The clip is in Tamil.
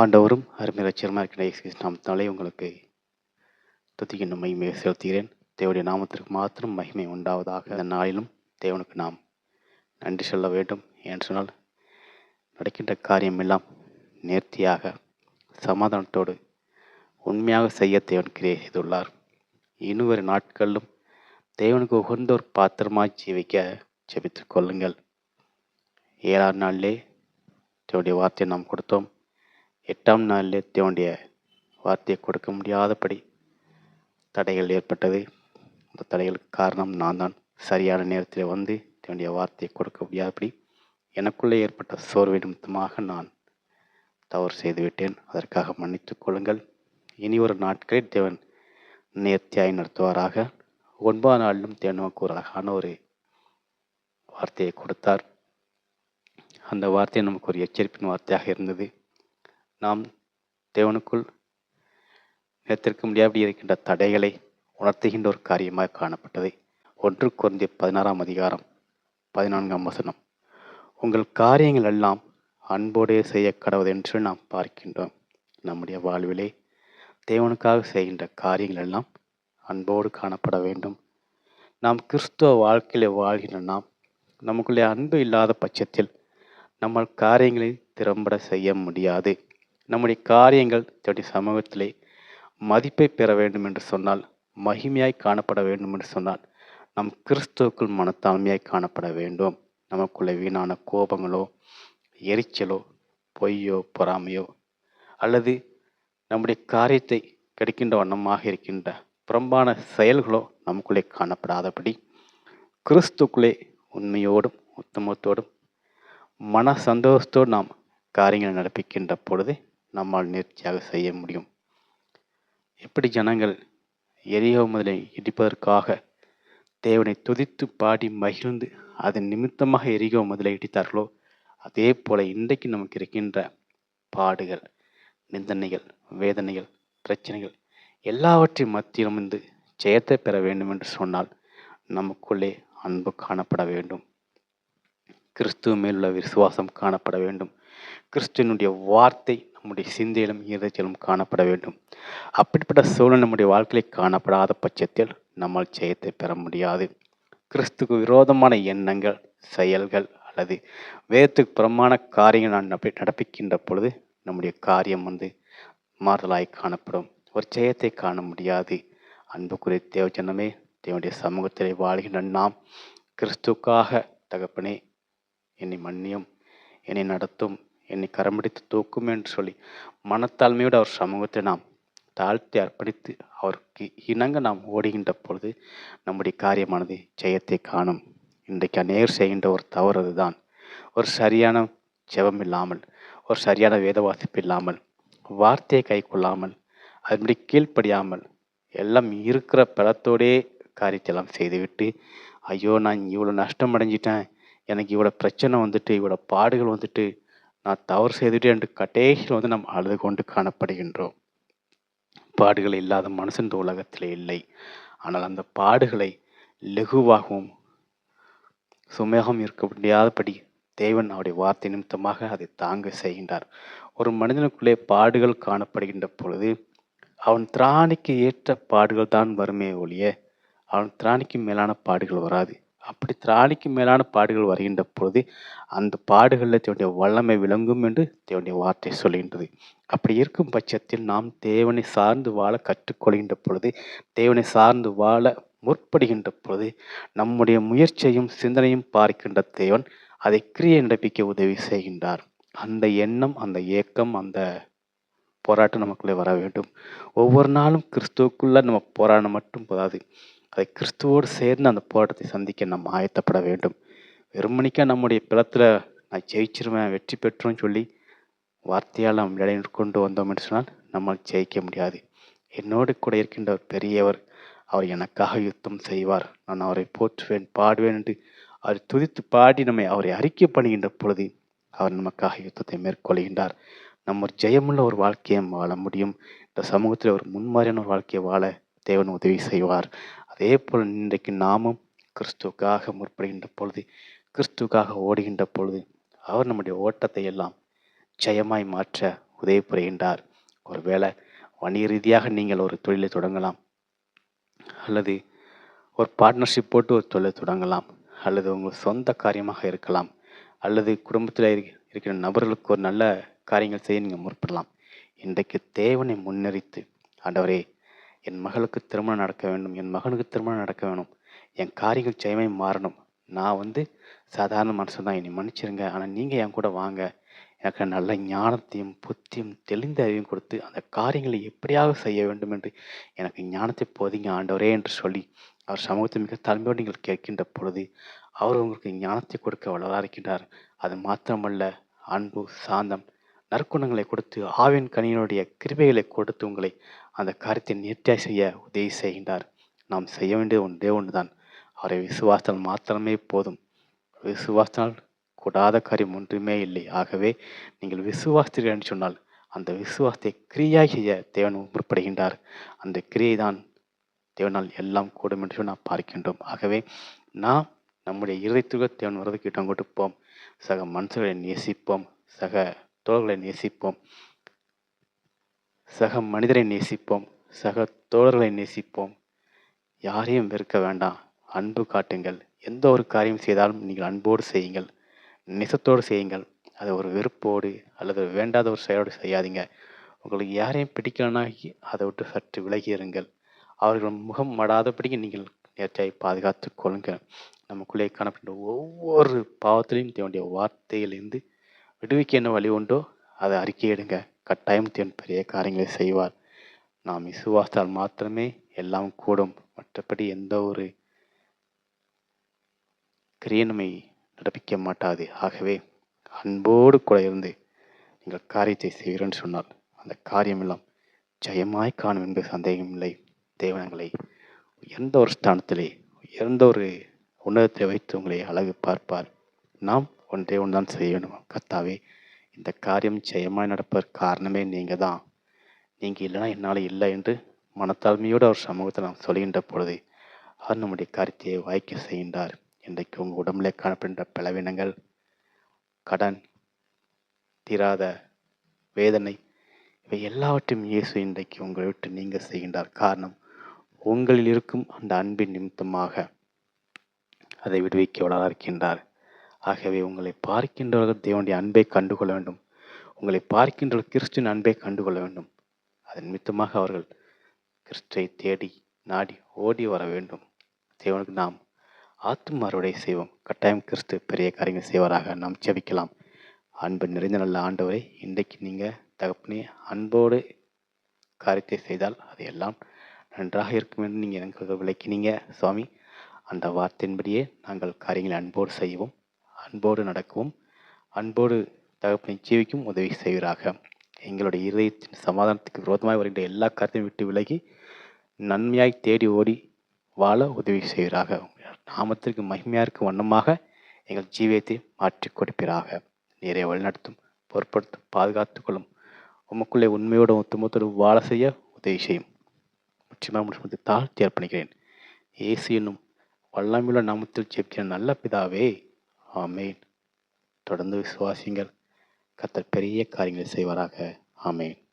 ஆண்டவரும் அருமை லட்சியமாக இருக்கிற இயேசு கிறிஸ்து உங்களுக்கு துதிக்கின்ற மகிமையை செலுத்துகிறேன். தேவனுடைய நாமத்திற்கு மாத்திரம் மகிமை உண்டாவதாக. இந்த நாளிலும் தேவனுக்கு நாம் நன்றி சொல்ல வேண்டும். என்று சொன்னால் நடக்கின்ற காரியம் எல்லாம் நேர்த்தியாக சமாதானத்தோடு உண்மையாக செய்ய தேவன் கிரியை செய்துள்ளார். இனிவரு நாட்களிலும் தேவனுக்கு உகந்த ஒரு பாத்திரமாய் ஜீவிக்க ஜெபித்துக் கொள்ளுங்கள். ஏழாம் நாளிலே தேவனுடைய வார்த்தையை நாம் கொடுத்தோம். எட்டாம் நாளிலே தேவனுடைய வார்த்தையை கொடுக்க முடியாதபடி தடைகள் ஏற்பட்டது. அந்த தடைகளுக்கு காரணம் நான் தான் சரியான நேரத்தில் வந்து தேவனுடைய வார்த்தையை கொடுக்க முடியாதபடி எனக்குள்ளே ஏற்பட்ட சோர்வை நிமித்தமாக நான் தவறு செய்துவிட்டேன். அதற்காக மன்னித்துக் கொள்ளுங்கள். இனி ஒரு நாட்களில் தேவன் நேர்த்தியாய் நடத்துவாராக. ஒன்பதாம் நாளிலும் தேவன் ஒரு அழகான ஒரு வார்த்தையை கொடுத்தார். அந்த வார்த்தை நமக்கு ஒரு எச்சரிப்பின் வார்த்தையாக இருந்தது. நாம் தேவனுக்குள் நிலைத்திருக்க முடியாமல் இருக்கின்ற தடைகளை உணர்த்துகின்ற ஒரு காரியமாக காணப்பட்டது. ஒன்று குறைந்த பதினாறாம் அதிகாரம் பதினான்காம் வசனம். உங்கள் காரியங்கள் எல்லாம் அன்போடே செய்ய கடவுதென்று நாம் பார்க்கின்றோம். நம்முடைய வாழ்விலே தேவனுக்காக செய்கின்ற காரியங்கள் எல்லாம் அன்போடு காணப்பட வேண்டும். நாம் கிறிஸ்துவ வாழ்க்கையில் வாழ்கின்ற நாம் நமக்குள்ளே அன்பு இல்லாத பட்சத்தில் நம்ம காரியங்களை திறம்பட செய்ய முடியாது. நம்முடைய காரியங்கள் தன்னுடைய சமூகத்திலே மதிப்பை பெற வேண்டும் என்று சொன்னால் மகிமையாய் காணப்பட வேண்டும் என்று சொன்னால் நம் கிறிஸ்துவுக்குள் மனத்தாழ்மையாய் காணப்பட வேண்டும். நமக்குள்ள வீணான கோபங்களோ எரிச்சலோ பொய்யோ பொறாமையோ அல்லது நம்முடைய காரியத்தை கிடைக்கின்ற வண்ணமாக இருக்கின்ற புறம்பான செயல்களோ நமக்குள்ளே காணப்படாதபடி கிறிஸ்துக்குள்ளே உண்மையோடும் உத்தமத்தோடும் மன சந்தோஷத்தோடு நாம் காரியங்களை நடப்பிக்கின்ற பொழுது நம்மால் நேர்த்தியாக செய்ய முடியும். எப்படி ஜனங்கள் எரியோ முதலை இடிப்பதற்காக தேவனை துதித்து பாடி மகிழ்ந்து அதன் நிமித்தமாக எரிகோ முதலை இடித்தார்களோ அதே போல இன்றைக்கு நமக்கு இருக்கின்ற பாடுகள் நிந்தனைகள் வேதனைகள் பிரச்சனைகள் எல்லாவற்றையும் மத்தியிலும் இருந்து ஜெயத்தை பெற வேண்டும் என்று சொன்னால் நமக்குள்ளே அன்பு காணப்பட வேண்டும். கிறிஸ்துவ மேலுள்ள விசுவாசம் காணப்பட வேண்டும். கிறிஸ்துவனுடைய வார்த்தை நம்முடைய சிந்தையிலும் இருதயத்திலும் காணப்பட வேண்டும். அப்படிப்பட்ட சூழல் நம்முடைய வாழ்க்கையில் காணப்படாத பட்சத்தில் நம்மால் ஜெயத்தை பெற முடியாது. கிறிஸ்துக்கு விரோதமான எண்ணங்கள் செயல்கள் அல்லது வேதத்துக்கு புறமான காரியங்கள் நான் நடப்பி நடப்பிக்கின்ற பொழுது நம்முடைய காரியம் வந்து மாறுதலாய் காணப்படும். ஒரு ஜெயத்தை காண முடியாது. அன்புக்குரிய தேவஜனமே தேவனுடைய சமூகத்திலே வாழ்கின்ற நாம் கிறிஸ்துக்காக தகப்பனே என்னை மன்னியும் என்னை நடத்தும் என்னை கரம்பிடித்து தூக்கும் என்று சொல்லி மனத்தாழ்மையோடு அவர் சமூகத்தை நாம் தாழ்த்தி அர்ப்பணித்து அவருக்கு இணங்க நாம் ஓடுகின்ற பொழுது நம்முடைய காரியமானது ஜெயத்தை காணும். இன்றைக்கு அநேகர் செய்கின்ற ஒரு தவறு அதுதான். ஒரு சரியான ஜெபம் இல்லாமல் ஒரு சரியான வேத வாசிப்பு இல்லாமல் வார்த்தையை கை கொள்ளாமல் அதுபடி கீழ்ப்படியாமல் எல்லாம் இருக்கிற பலத்தோடே காரியத்தெல்லாம் செய்துவிட்டு ஐயோ நான் இவ்வளோ நஷ்டம் அடைஞ்சிட்டேன் எனக்கு இவ்வளோ பிரச்சனை வந்துட்டு இவ்வளோ பாடுகள் வந்துட்டு நான் தவறு செய்துவிட்டேன் என்று கடைசியில் வந்து நாம் அழுது கொண்டு காணப்படுகின்றோம். பாடுகள் இல்லாத மனுஷன் இந்த உலகத்தில் இல்லை. ஆனால் அந்த பாடுகளை லெகுவாகவும் சுமேகம் இருக்க முடியாதபடி தேவன் அவருடைய வார்த்தை நிமித்தமாக அதை தாங்க செய்கின்றார். ஒரு மனிதனுக்குள்ளே பாடுகள் காணப்படுகின்ற பொழுது அவன் திராணிக்கு ஏற்ற பாடுகள் தான் வருமே ஒழிய அவன் திராணிக்கு மேலான பாடுகள் வராது. அப்படி திராணிக்கு மேலான பாடுகள் வருகின்ற பொழுது அந்த பாடுகளில் தேவனுடைய வல்லமை விளங்கும் என்று தேவனுடைய வார்த்தை சொல்கின்றது. அப்படி இருக்கும் பட்சத்தில் நாம் தேவனை சார்ந்து வாழ கற்றுக்கொள்கின்ற பொழுது தேவனை சார்ந்து வாழ முற்படுகின்ற பொழுது நம்முடைய முயற்சியையும் சிந்தனையும் பார்க்கின்ற தேவன் அதை கிரியை நடப்பிக்க உதவி செய்கின்றார். அந்த எண்ணம் அந்த ஏக்கம் அந்த போராட்டம் நமக்குள்ளே வர வேண்டும். ஒவ்வொரு நாளும் கிறிஸ்துவுக்குள்ள நம்ம போராடம் மட்டும் போதாது. அதை கிறிஸ்துவோடு சேர்ந்து அந்த போராட்டத்தை சந்திக்க நம்ம ஆயத்தப்பட வேண்டும். வெறுமணிக்கா நம்முடைய பிளத்தில் நான் ஜெயிச்சிருவேன் வெற்றி பெற்றோன்னு சொல்லி வார்த்தையால் நம்ம நிலை கொண்டு வந்தோம் என்று சொன்னால் நம்மால் ஜெயிக்க முடியாது. என்னோடு கூட இருக்கின்ற ஒரு பெரியவர் அவர் எனக்காக யுத்தம் செய்வார். நான் அவரை போற்றுவேன் பாடுவேன் என்று அவர் துதித்து பாடி நம்மை அவரை அறிக்கை பண்ணுகின்ற பொழுது அவர் நமக்காக யுத்தத்தை மேற்கொள்கின்றார். நம்ம ஒரு ஜெயமுள்ள ஒரு வாழ்க்கையை வாழ முடியும். இந்த சமூகத்தில் ஒரு முன்மாதிரியான ஒரு வாழ்க்கையை வாழ தேவன் உதவி செய்வார். அதே போல் இன்றைக்கு நாமும் கிறிஸ்துக்காக முற்படுகின்ற பொழுது கிறிஸ்துக்காக ஓடுகின்ற பொழுது அவர் நம்முடைய ஓட்டத்தை எல்லாம் ஜெயமாய் மாற்ற உதவி புரிகின்றார் ஒருவேளை வணிக ரீதியாக நீங்கள் ஒரு தொழிலை தொடங்கலாம் அல்லது ஒரு பார்ட்னர்ஷிப் போட்டு ஒரு தொழிலை தொடங்கலாம் அல்லது உங்கள் சொந்த காரியமாக இருக்கலாம் அல்லது குடும்பத்தில் இருக்கிற நபர்களுக்கு ஒரு நல்ல காரியங்கள் செய்ய நீங்கள் முற்படலாம். இன்றைக்கு தேவனை முன்னறித்து ஆண்டவரே என் மகளுக்கு திருமணம் நடக்க வேண்டும் என் மகனுக்கு திருமணம் நடக்க வேணும் என் காரியங்கள் ஜெயமாய் மாறணும். நான் வந்து சாதாரண மனுஷன் தான். என்னை மன்னிச்சிருங்க. ஆனால் நீங்கள் என் கூட வாங்க. எனக்கு நல்ல ஞானத்தையும் புத்தியும் தெளிந்த அறிவையும் கொடுத்து அந்த காரியங்களை எப்படியாக செய்ய வேண்டும் என்று எனக்கு ஞானத்தை போதிங்க ஆண்டவரே என்று சொல்லி அவர் சமூகத்தை மிக தலைமையோடு நீங்கள் கேட்கின்ற பொழுது அவர் உங்களுக்கு ஞானத்தை கொடுக்க வல்லவராக இருக்கின்றார். அது மாத்திரமல்ல அன்பு சாந்தம் நற்குணங்களை கொடுத்து ஆவின் கனியினுடைய கிருபைகளை கொடுத்து உங்களை அந்த காரியத்தை நேர்த்தியாக செய்ய உதவி செய்கின்றார். நாம் செய்ய வேண்டிய ஒன்றே ஒன்று தான் அவரை விசுவாசத்தால் மாத்திரமே போதும். விசுவாசத்தால் கூடாத காரியம் ஒன்றுமே இல்லை. ஆகவே நீங்கள் விசுவாசித்தீர்கள் என்று சொன்னால் அந்த விசுவாசத்தை கிரியாக செய்ய தேவன் முற்படுகின்றார். அந்த கிரியை தான் தேவனால் எல்லாம் கூடும் என்று நாம் பார்க்கின்றோம். ஆகவே நாம் நம்முடைய இருதயத்துக்கு தேவன் வரதுக்கு இடம் கொடுப்போம். சக மனுஷர்களை நேசிப்போம். சக தோழர்களை நேசிப்போம். சக மனிதரை நேசிப்போம் சக தோழர்களை நேசிப்போம். யாரையும் வெறுக்க வேண்டாம். அன்பு காட்டுங்கள். எந்த ஒரு காரியம் செய்தாலும் நீங்கள் அன்போடு செய்யுங்கள். நிசத்தோடு செய்யுங்கள். அதை ஒரு வெறுப்போடு அல்லது வேண்டாத ஒரு செயலோடு செய்யாதீங்க. உங்களுக்கு யாரையும் பிடிக்கலனா அதை விட்டு சற்று விலகி இருங்கள். அவர்கள் முகம் மடாதபடிக்கு நீங்கள் நேர்ச்சியை பாதுகாத்து கொள்ளுங்கள். நமக்குள்ளே காணப்படுகிற ஒவ்வொரு பாவத்திலையும் தேவனுடைய வார்த்தையிலிருந்து விடுவிக்க என்ன வழி உண்டோ அதை அறிக்கையிடுங்க. கட்டாயம் தேவன் பெரிய காரியங்களை செய்வார். நாம் விசுவாசத்தால் மாத்திரமே எல்லாம் கூடும். மற்றபடி எந்த ஒரு கிரியனமை நடப்பிக்க மாட்டாது. ஆகவே அன்போடு கூட இருந்து நீங்கள் காரியத்தை செய்கிறேன்னு சொன்னால் அந்த காரியம் எல்லாம் ஜெயமாய் காணும் என்பது சந்தேகமில்லை தேவனங்களை உயர்ந்த ஒரு ஸ்தானத்திலே உயர்ந்த ஒரு உன்னதத்தை வைத்து உங்களை அழகு பார்ப்பார். நாம் ஒன்றே ஒன்று தான் செய்ய வேண்டும். கத்தாவே இந்த காரியம் ஜெயமாய் நடப்பதற்கு காரணமே நீங்கள் தான் நீங்கள் இல்லைனா என்னால் இல்லை என்று மனத்தாழ்மையோடு அவர் சமூகத்தை நாம் சொல்கின்ற பொழுது அவர் நம்முடைய காரியத்தை வாய்க்க செய்கின்றார். இன்றைக்கு உங்கள் உடம்புல காணப்படுகின்ற பலவீனங்கள் கடன் தீராத வேதனை இவை எல்லாவற்றையும் இயேசு இன்றைக்கு உங்களை விட்டு நீங்க செய்கின்றார். காரணம் உங்களில் இருக்கும் அந்த அன்பின் நிமித்தமாக அதை விடுவிக்க இருக்கின்றார். ஆகவே உங்களை பார்க்கின்றவர்கள் தேவனுடைய அன்பை கண்டுகொள்ள வேண்டும். உங்களை பார்க்கின்றவர்கள் கிறிஸ்துவின் அன்பை கண்டுகொள்ள வேண்டும். அதன் நிமித்தமாக அவர்கள் கிறிஸ்துவை தேடி நாடி ஓடி வர வேண்டும். தேவனுக்கு நாம் ஆத்தும் அறுவடை செய்வோம். கட்டாயம் கிறிஸ்து பெரிய காரியங்கள் செய்வாராக. நாம் ஜெபிக்கலாம். அன்பு நிறைந்த நல்ல ஆண்டவரை இன்றைக்கு நீங்கள் தகப்பனே அன்போடு காரியத்தை செய்தால் அது எல்லாம் நன்றாக இருக்கும் என்று நீங்கள் எனக்கு விளக்கினீங்க. சுவாமி அந்த வார்த்தையின்படியே நாங்கள் காரியங்களை அன்போடு செய்வோம். அன்போடு நடக்கவும் அன்போடு தகப்பனை ஜீவிக்கும் உதவி செய்வீராக. எங்களுடைய இதயத்தின் சமாதானத்துக்கு விரோதமாக வருகின்ற எல்லா கருத்தையும் விட்டு விலகி நன்மையாய் தேடி ஓடி வாழ உதவி செய்வீராக. நாமத்திற்கு மகிமையாக இருக்கும் வண்ணமாக எங்கள் ஜீவியத்தை மாற்றிக் கொடுப்பீராக. நீரை வழிநடத்தும் பொருட்படுத்தும் பாதுகாத்துக் கொள்ளும் உமக்குள்ளே உண்மையோடு ஒத்துமத்தோடு வாழ செய்ய உதவி செய்யும். முற்றிலுமாக முடிச்சு தாழ்த்தி அர்ப்பணிக்கிறேன். ஏசி என்னும் வல்லமையுள்ள நாமத்தில் ஜெபிக்கிற நல்ல பிதாவே ஆமேன். தொடர்ந்து விசுவாசிங்கள் கத்தர் பெரிய காரியங்களை செய்வாராக. ஆமேன்.